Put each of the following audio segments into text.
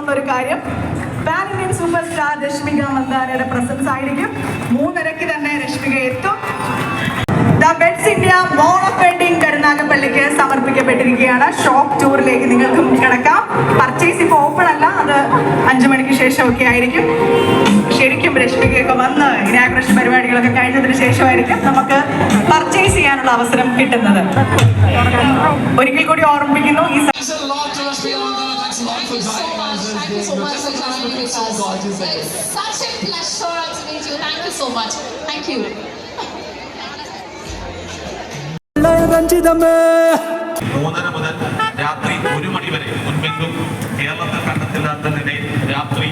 തോന്നുന്ന ഒരു കാര്യം. Pan Indian super star Rashmika മന്ദാനയുടെ presence ആയിരിക്കും. മൂന്നരയ്ക്ക് തന്നെ രശ്മിക എത്തും. The Beds India mall of wedding കരുനാഗപ്പള്ളിക്ക് സമർപ്പിക്കപ്പെട്ടിരിക്കുകയാണ്. ഷോപ്പ് ടൂറിലേക്ക് നിങ്ങൾക്ക് കിടക്കാം. പർച്ചേസ് ഇപ്പോൾ ഓപ്പൺ അല്ല. അത് അഞ്ചു മണിക്ക് ശേഷം ഒക്കെ ആയിരിക്കും. ശരിക്കും രശ്മികയൊക്കെ വന്ന് ഇനാഗ്രേഷൻ പരിപാടികളൊക്കെ കഴിഞ്ഞതിന് ശേഷമായിരിക്കും നമുക്ക് പർച്ചേസ് ചെയ്യാനുള്ള അവസരം കിട്ടുന്നത്. ഒരിക്കൽ കൂടി ഓർമ്മിപ്പിക്കുന്നു ഈ joining us. Thank you so much for joining with So gorgeous. It's such a pleasure to meet you. Thank you so much. Thank you. മൂന്നര മുതൽ രാത്രി ഒരു മണി വരെ മുൻപെങ്കും കേരളത്തിൽ കണ്ടെത്തില്ലാത്തതിനെ രാത്രി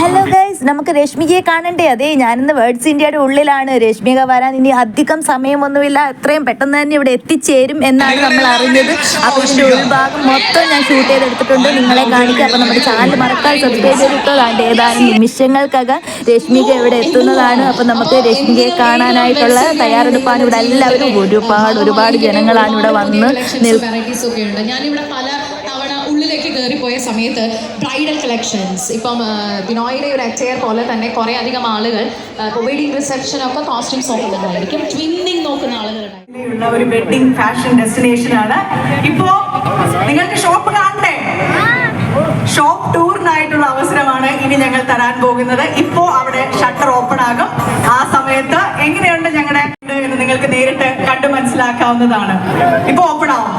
ഹലോ ഗൈസ് നമുക്ക് രശ്മികയെ കാണണ്ടേ? അതെ ഞാനിന്ന് വേർഡ്സ് ഇന്ത്യയുടെ ഉള്ളിലാണ്. രശ്മിക വരാൻ ഇനി അധികം സമയമൊന്നുമില്ല. എത്രയും പെട്ടെന്ന് തന്നെ ഇവിടെ എത്തിച്ചേരും എന്നാണ് നമ്മൾ അറിഞ്ഞത്. അപ്പോൾ ഒരു ഉൾഭാഗം മൊത്തം ഞാൻ ഷൂട്ട് ചെയ്തെടുത്തിട്ടുണ്ട്. നിങ്ങളെ കാണിക്കുക അപ്പോൾ നമ്മുടെ ചാനൽ മറക്കാൻ സബ്സ്ക്രൈബ് ചെയ്തിട്ടുള്ളതാണ്ട് ഏതാനും നിമിഷങ്ങൾക്കകം രശ്മിക ഇവിടെ എത്തുന്നതാണ്. അപ്പോൾ നമുക്ക് രശ്മികയെ കാണാനായിട്ടുള്ള തയ്യാറെടുപ്പാണ് ഇവിടെ എല്ലാവരും. ഒരുപാട് ഒരുപാട് ജനങ്ങളാണ് ഇവിടെ വന്ന് നിൽ ഉള്ളിലേക്ക് കയറിപ്പോയ സമയത്ത് ബ്രൈഡൽ കളക്ഷൻസ്. ഇപ്പം ബിനോയിലെ ഒരു അറ്റയർ പോലെ തന്നെ കുറേ അധികം ആളുകൾ വെഡിങ് റിസപ്ഷൻ ഒക്കെ കോസ്റ്റ്യൂംസ് നോക്കുന്നുണ്ടായിരിക്കും ട്വിന്നിങ് നോക്കുന്ന ആളുകളുണ്ടായിരിക്കും ഒരു വെഡിങ് ഫാഷൻ ഡെസ്റ്റിനേഷൻ ആണ്. ഇപ്പോ നിങ്ങൾക്ക് ഷോപ്പ് കാണണ്ടേ? ഷോപ്പ് ടൂറിനായിട്ടുള്ള അവസരമാണ് ഇനി ഞങ്ങൾ തരാൻ പോകുന്നത്. ഇപ്പോ അവിടെ ഷട്ടർ ഓപ്പൺ ആകും. ആ സമയത്ത് എങ്ങനെയുണ്ട് ഞങ്ങളുടെ നിങ്ങൾക്ക് നേരിട്ട് കണ്ടു മനസ്സിലാക്കാവുന്നതാണ്. ഇപ്പൊ ഓപ്പൺ ആവും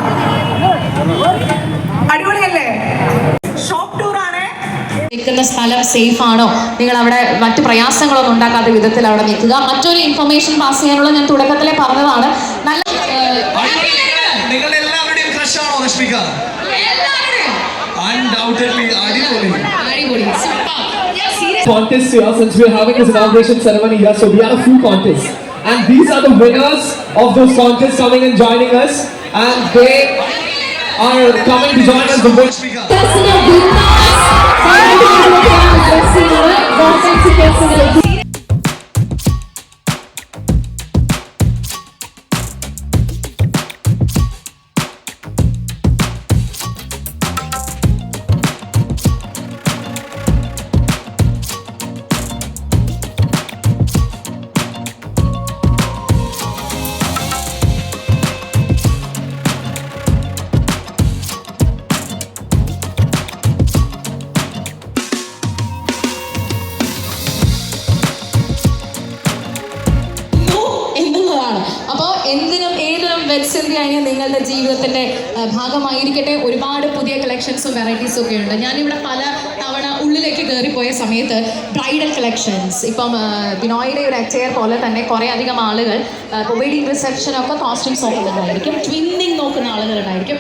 അടിപൊളിയല്ലേ ഷോപ്പ് ടൂർ ആണേ നിൽക്കുന്ന സ്ഥലം സേഫ് ആണോ നിങ്ങൾ അവിടെ മറ്റു പ്രയാസങ്ങളൊന്നും ഉണ്ടാക്കാത്ത വിധത്തിൽ അവിടെ നിൽക്കുക മറ്റൊരു ഇൻഫർമേഷൻ പാസ് ചെയ്യാനുള്ള ഞാൻ തുടക്കത്തിലെ പറഞ്ഞതാണ് നല്ല നിങ്ങൾ എല്ലാവരുടെയും ക്രഷ് ആണോ രശ്മിക അൺഡൗട്ടഡ്ലി അടിപൊളി അടിപൊളി contest here since we're having this inauguration ceremony here. So we have a few contests. And these are the winners of those contests coming and joining us. And they are coming to join us. The winners. Rashmika എന്നുള്ളതാണ് നിങ്ങളുടെ ജീവിതത്തിന്റെ ഭാഗമായിരിക്കട്ടെ. ഒരുപാട് പുതിയ കളക്ഷൻസും വെറൈറ്റീസും ഒക്കെ ഉണ്ട് ഞാനിവിടെ പല തവണ ഉള്ളിലേക്ക് കയറിപ്പോയ സമയത്ത് ബ്രൈഡൽ കളക്ഷൻസ് ഇപ്പം ബിനോയിയുടെ ഒരു അച്ചയർ പോലെ തന്നെ കുറേ അധികം ആളുകൾ വെഡിങ് റിസപ്ഷൻ ഒക്കെ കോസ്റ്റ്യൂംസ് നോക്കുന്നുണ്ടായിരിക്കും. ട്വിന്നിങ് നോക്കുന്ന ആളുകളുണ്ടായിരിക്കും.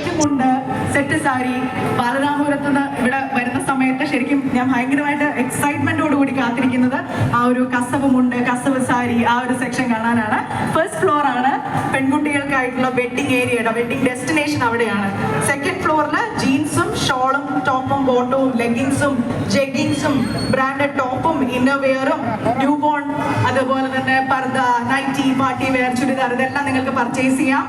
സെറ്റ് സാരി ബാലരാമപുരത്ത് നിന്ന് ഇവിടെ വരുന്ന സമയത്ത് ശരിക്കും ഞാൻ ഭയങ്കരമായിട്ട് എക്സൈറ്റ്മെന്റോട് കൂടി കാത്തിരിക്കുന്നത് ആ ഒരു കസവ് മുണ്ട് കസവ് സാരി ആ ഒരു സെക്ഷൻ കാണാനാണ്. ഫസ്റ്റ് ഫ്ലോർ ആണ്. പെൺകുട്ടികൾക്കായിട്ടുള്ള വെഡിങ് ഏരിയയുടെ വെഡിങ് ഡെസ്റ്റിനേഷൻ അവിടെയാണ്. സെക്കൻഡ് ഫ്ലോറിൽ ജീൻസും ഷോളും ടോപ്പും ബോട്ടവും ലെഗിങ്സും ജെഗിങ്സും ബ്രാൻഡഡ് ടോപ്പും ഇന്നർവെയറും ന്യൂ ബോൺ അതുപോലെ തന്നെ പർദ നൈറ്റി പാർട്ടി വെയർ ചുരിദാർ ഇതെല്ലാം നിങ്ങൾക്ക് പർച്ചേസ് ചെയ്യാം.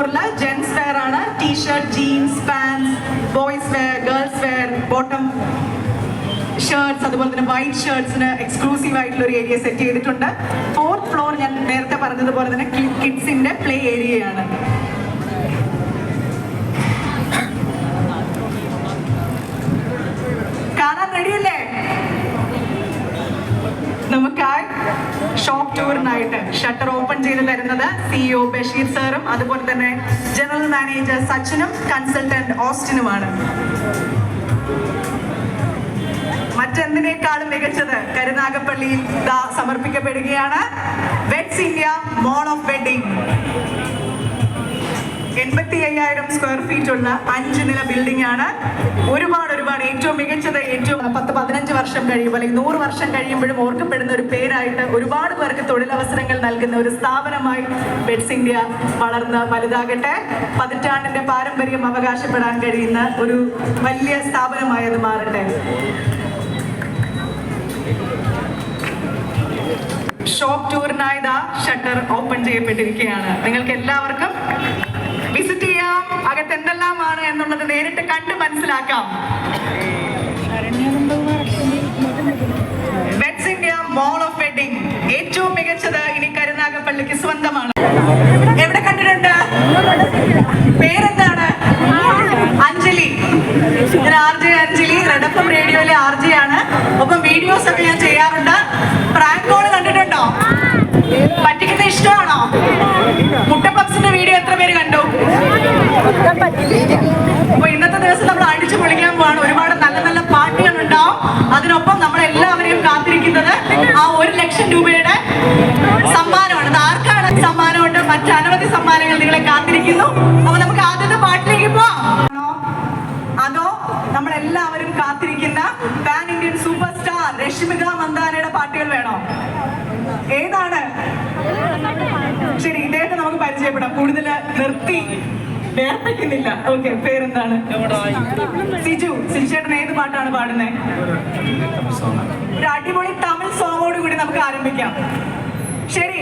ഫ്ലോറിൽ ജെൻസ് വെയർ ആണ്. T-shirt jeans pants boys wear girls wear bottom shirts അതുപോലെ തന്നെ വൈറ്റ് ഷർട്ട്സിന് എക്സ്ക്ലൂസീവ് ആയിട്ടുള്ള ഒരു ഏരിയ സെറ്റ് ചെയ്തിട്ടുണ്ട്. ഫോർത്ത് ഫ്ലോർ ഞാൻ നേരത്തെ പറഞ്ഞതുപോലെ തന്നെ കിഡ്സിന്റെ പ്ലേ ഏരിയയാണ് ഷോപ്പ് ടൂറിനായിട്ട് ഷട്ടർ ഓപ്പൺ ചെയ്ത് തരുന്നത് സിഇഒ ബഷീർ സാറും അതുപോലെ തന്നെ ജനറൽ മാനേജർ സച്ചിനും കൺസൾട്ടന്റ് ഓസ്റ്റിനുമാണ്. മറ്റെന്തിനേക്കാളും മികച്ചത് കരുനാഗപ്പള്ളിയിൽ സമർപ്പിക്കപ്പെടുകയാണ്. Vets India mall of wedding എൺപത്തി അയ്യായിരം സ്ക്വയർ ഫീറ്റ് ഉള്ള അഞ്ച് നില ബിൽഡിംഗ് ആണ്. ഒരുപാട് ഒരുപാട്. ഏറ്റവും മികച്ചത് ഏറ്റവും പത്ത് പതിനഞ്ച് വർഷം കഴിയുമ്പോൾ അല്ലെങ്കിൽ നൂറ് വർഷം കഴിയുമ്പോഴും ഓർക്കപ്പെടുന്ന ഒരു പേരായിട്ട് ഒരുപാട് പേർക്ക് തൊഴിലവസരങ്ങൾ നൽകുന്ന ഒരു സ്ഥാപനമായി ബെഡ്സ് ഇന്ത്യ വളർന്ന് വലുതാകട്ടെ. പതിറ്റാണ്ടിന്റെ പാരമ്പര്യം അവകാശപ്പെടാൻ കഴിയുന്ന ഒരു വലിയ സ്ഥാപനമായി അത് മാറട്ടെ ഷോപ്പ് ടൂറിനായി ഷട്ടർ ഓപ്പൺ ചെയ്യപ്പെട്ടിരിക്കുകയാണ്. നിങ്ങൾക്ക് എല്ലാവർക്കും അകത്ത് എന്തെല്ലാമാണ് എന്നുള്ളത് നേരിട്ട് കണ്ട് മനസ്സിലാക്കാം. Vets India mall of wedding ഏറ്റവും മികച്ചത് ഇനി കരുനാഗപ്പള്ളിക്ക് സ്വന്തമാണ് എവിടെ കണ്ടിട്ടുണ്ട്? പേരെന്താണ്? അഞ്ജലി. ഞാൻ ആർ ജെ അഞ്ജലി റെഡപ്പം റേഡിയോയിലെ ആർ ജെ ആണ്. ഒപ്പം വീഡിയോസ് ഒക്കെ ഞാൻ ചെയ്യാറുണ്ട്. പ്രാങ്ക് കോൾ കണ്ടിട്ടുണ്ടോ? പറ്റിക്കുന്ന ഇഷ്ടമാണോ? മുട്ടപ്പക്സിന്റെ വീഡിയോ എത്ര പേര് കണ്ടു അപ്പൊ ഇന്നത്തെ ദിവസം നമ്മൾ അടിച്ചു പൊളിക്കാൻ പോവാണ് ഒരുപാട് നല്ല നല്ല പാട്ടുകൾ ഉണ്ടാവും അതിനൊപ്പം നമ്മൾ എല്ലാവരെയും കാത്തിരിക്കുന്നത് ആ ഒരു ലക്ഷം രൂപയുടെ സമ്മാനമാണ് അത് ആർക്കാണ് സമ്മാനമുണ്ട് മറ്റ് അനവധി സമ്മാനങ്ങൾ നിങ്ങളെ കാത്തിരിക്കുന്നു. അപ്പൊ നമുക്ക് ആദ്യത്തെ പാട്ടിലേക്ക് പോവാം? അതോ നമ്മൾ എല്ലാവരും കാത്തിരിക്കുന്ന pan Indian super star Rashmika മന്ദാനയുടെ പാട്ടുകൾ വേണോ? ഏതാണ്? ശരി ഇദ്ദേഹത്തെ നമുക്ക് പരിചയപ്പെടാം. കൂടുതൽ നിർത്തി വേർപ്പിക്കുന്നില്ല. ഓക്കെ പേരെന്താണ്? സിജു സിജു ചേട്ടൻ ഏത് പാട്ടാണ് പാടുന്നത് ഒരു അടിപൊളി തമിഴ് സോങ്ങോട് കൂടി നമുക്ക് ആരംഭിക്കാം. ശരി.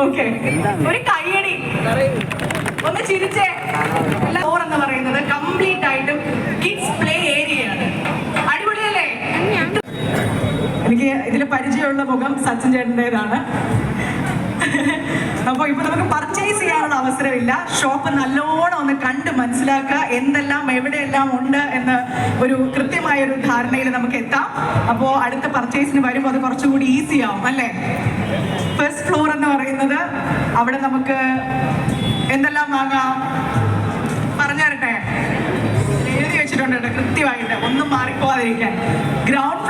ഒരു കയ്യടി. ഒന്ന് ചിരിച്ചേ. ഫ്ലോർ എന്ന് പറയുന്നത്? കംപ്ലീറ്റ് ആയിട്ടും കിഡ്സ് പ്ലേ ഏരിയയാണ് അടിപൊളിയല്ലേ? എനിക്ക് ഇതിൽ പരിചയമുള്ള മുഖം സച്ചിൻ ചേട്ടന്റെതാണ്. അപ്പോൾ ഇപ്പൊ നമുക്ക് പർച്ചേസ് ചെയ്യാനുള്ള അവസരമില്ല. ഷോപ്പ് നല്ലോണം ഒന്ന് കണ്ട് മനസ്സിലാക്കുക. എന്തെല്ലാം എവിടെയെല്ലാം ഉണ്ട് എന്ന് ഒരു കൃത്യമായ ഒരു ധാരണയിൽ നമുക്ക് എത്താം. അപ്പോൾ അടുത്ത പർച്ചേസിന് വരുമ്പോൾ അത് കുറച്ചുകൂടി ഈസി ആവും അല്ലേ? ഫസ്റ്റ് ഫ്ലോർ എന്ന് പറയുന്നത് അവിടെ നമുക്ക് എന്തെല്ലാം വാങ്ങാം? പറഞ്ഞു തരട്ടെ എഴുതി വെച്ചിട്ടുണ്ട് കേട്ടോ കൃത്യമായിട്ട്. ഒന്നും മാറിപ്പോവാതിരിക്കാൻ. ഗ്രൗണ്ട്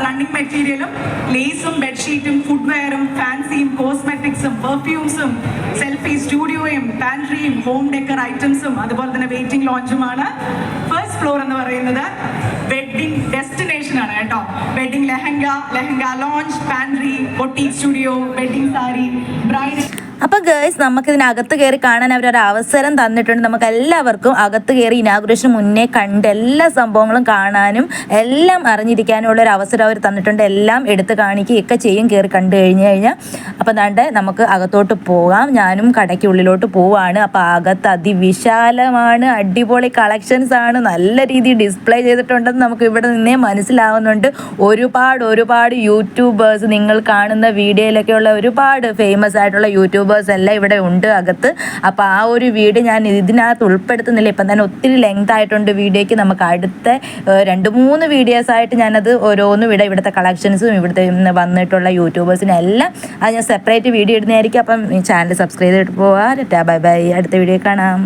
റണ്ണിങ് മെറ്റീരിയലും ലേസും ബെഡ്ഷീറ്റും ഫുഡ്വെയറും ഫാൻസിയും കോസ്മെറ്റിക്സും പെർഫ്യൂംസും സെൽഫി സ്റ്റുഡിയോയും പാൻട്രിയും ഹോം ഡെക്കർ ഐറ്റംസും അതുപോലെ തന്നെ വെയിറ്റിംഗ് ലോഞ്ചുമാണ് ഫസ്റ്റ് ഫ്ലോർ എന്ന് പറയുന്നത് വെഡിങ് ഡെസ്റ്റിനേഷൻ ആണ് കേട്ടോ. Wedding lehenga lehenga lounge pantry boutique studio wedding sari bride അപ്പോൾ ഗേൾസ് നമുക്ക് ഇതിനകത്ത് കയറി കാണാൻ അവരൊരു അവസരം തന്നിട്ടുണ്ട്. നമുക്ക് എല്ലാവർക്കും അകത്ത് കയറി ഇനാഗുറേഷന് മുന്നേ കണ്ട് എല്ലാ സംഭവങ്ങളും കാണാനും എല്ലാം അറിഞ്ഞിരിക്കാനും ഉള്ള ഒരു അവസരം അവർ തന്നിട്ടുണ്ട്. എല്ലാം എടുത്ത് കാണിക്കുകയൊക്കെ ചെയ്യും കയറി കണ്ടു കഴിഞ്ഞു കഴിഞ്ഞാൽ അപ്പോൾ ദാണ്ട് നമുക്ക് അകത്തോട്ട് പോകാം. ഞാനും കടയ്ക്ക് ഉള്ളിലോട്ട് പോവാണ്. അപ്പോൾ അകത്ത് അതിവിശാലമാണ് അടിപൊളി കളക്ഷൻസ് ആണ്. നല്ല രീതി ഡിസ്പ്ലേ ചെയ്തിട്ടുണ്ടെന്ന് നമുക്ക് ഇവിടെ നിന്നേ മനസ്സിലാവുന്നുണ്ട്. ഒരുപാട് ഒരുപാട് യൂട്യൂബേഴ്സ് നിങ്ങൾ കാണുന്ന വീഡിയോയിലൊക്കെയുള്ള ഒരുപാട് ഫേമസ് ആയിട്ടുള്ള യൂട്യൂബേഴ്സ് എല്ലാം ഇവിടെ ഉണ്ട് അകത്ത്. അപ്പോൾ ആ ഒരു വീഡിയോ ഞാൻ ഇതിനകത്ത് ഉൾപ്പെടുത്തുന്നില്ല. ഇപ്പം തന്നെ ഒത്തിരി ലെങ്ത് ആയിട്ടുണ്ട് വീഡിയോയ്ക്ക്. നമുക്ക് അടുത്ത രണ്ട് മൂന്ന് വീഡിയോസായിട്ട് ഞാനത് ഓരോന്നും ഇവിടെ ഇവിടുത്തെ കളക്ഷൻസും ഇവിടുത്തെ വന്നിട്ടുള്ള യൂട്യൂബേഴ്സിനും എല്ലാം അത് ഞാൻ സെപ്പറേറ്റ് വീഡിയോ ഇടുന്നതായിരിക്കും. അപ്പം ചാനൽ സബ്സ്ക്രൈബ് ചെയ്തിട്ട് പോവാം. ബൈ ബൈ അടുത്ത വീഡിയോ കാണാം.